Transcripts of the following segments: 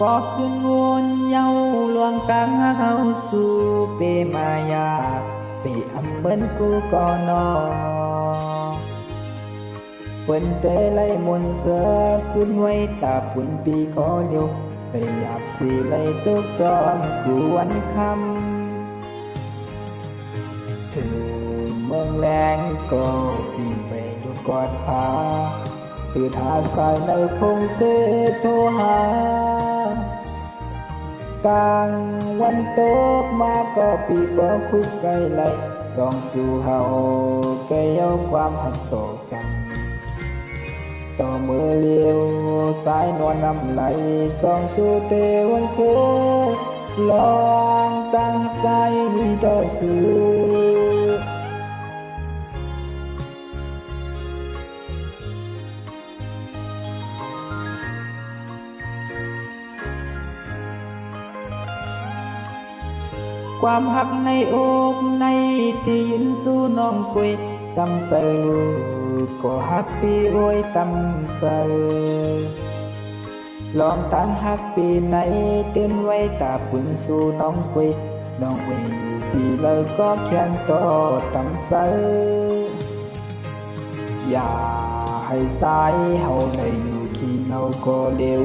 ก็ขึ้นวนเยาลวงกลางเข้าสู่เปมายาเปอำเบิ้นกูก่อนอเปิ้นเตไลมนเสือขึ้นไว้ตาปุ่นปีขอเลียวไปหยาบสีไลตุกจอมกูวันคำถึงเมืองแรงก็ปีไปดูกอดพาคือทาสายในพงเสโทหา กลางวันตกมาก็ปีบ่คุกไกลไหลลองสู่เฮาแกยาความหักต่อกันต่อมือเลี้ยวสายนวลน้ำไหลสองสู่เตวันเกิดลองตั้งใจมีต่อสู้ ความหักในอกในที่ยินสู้น้องกุยตำใส่ลูกก็หักปีโอยตำใส่ลองตั้งหักปีไหนเตือนไว้ตาปุ่นสู้น้องกุยน้องเองอยู่ดีเลยก็เขียนต่อตำใส่อย่าให้สายเฮาได้อยู่ที่เฮาก็เร็ว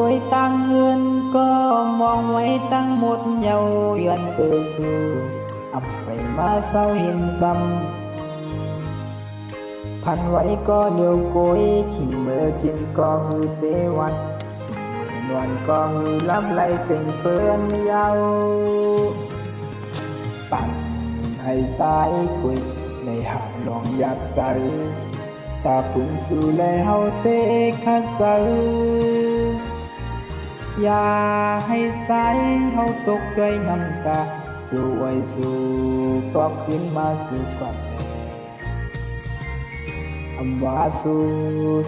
tôi tăng hơn có mong ไว้ตั้งหมดเยาวยวนเปิดสู่อับไปมาเศร้าเห็นซ้ำพันไว้ก็เดียวโกยที่เมื่อกินก็หื อเตวันนวลก็หือรับไหลเป็นเพื่อนเยาให้ใส่เฮาเตะคัสเซออย่าให้สาตกด้วยน้ำตาสู้ไว้สู้ก็ขึ้นมาสู่ก่อนแน่อำวาสู้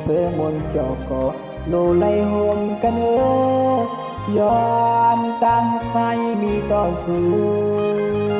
เสือมนเจ้าก็โลไลโฮมกันเออย้อนตั้งใจมีต่อสู้